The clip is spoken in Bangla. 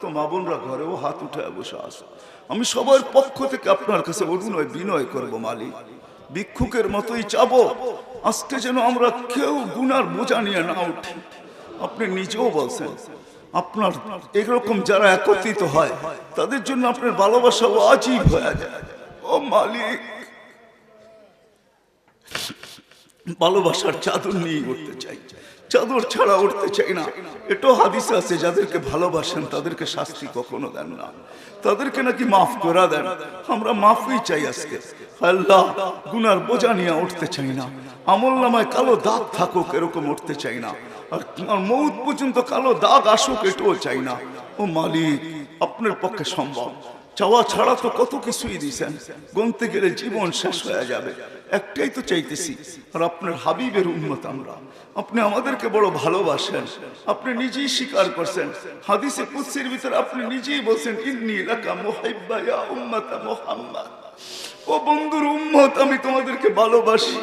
তো মা বোনরা ঘরেও হাত উঠে বসে আসো আমি সবার পক্ষ থেকে আপনার কাছে অরুণয় বিনয় করব, মালিক। ভিক্ষুকের মতোই চাবো আজকে যেন আমরা কেউ গুনার বোঝা নিয়ে না উঠি। আপনি নিজেও বলছেন, আপনার এরকম যারা একত্রিত হয়, তাদের জন্য আপনার ভালোবাসা আজীব হয়ে যায়। ও মালিক, ভালোবাসার চাদর নিয়ে উঠতে চাই। চাদর ছাড়া উঠতে চাই না। এটাও হাদিস আছে, যাদেরকে ভালোবাসেন তাদেরকে শাস্তি কখনো দেন না। তাদেরকে নাকি মাফ করা দেন। আমরা মাফই চাই আজকে। আল্লাহ গুনার বোঝা নিয়ে উঠতে চাই না। আমল নামায় কালো দাগ থাকুক এরকম উঠতে চাই না। আর মৌত পর্যন্ত কালো দাগ আসুক এটাও চাই না। ও মালিক, আপনার পক্ষে সম্ভব। চাওয়া ছাড়া তো কত কিছুই দিছেন গুনতে গেলে জীবন শেষ হয়ে যাবে। একটাই তো চাইতেছি, আর আপনার হাবিবের উন্মত আমরা। আপনি আমাদেরকে বড় ভালোবাসেন, আপনি নিজেই স্বীকার করছেন। হাদিসে কুৎসির ভিতরে আপনি নিজেই বলছেন, ইন্নি লাকা মুহিব্বা ইয়া উম্মাতা মুহাম্মদ। ও বন্ধুর উম্মত, আমি তোমাদেরকে ভালোবাসি।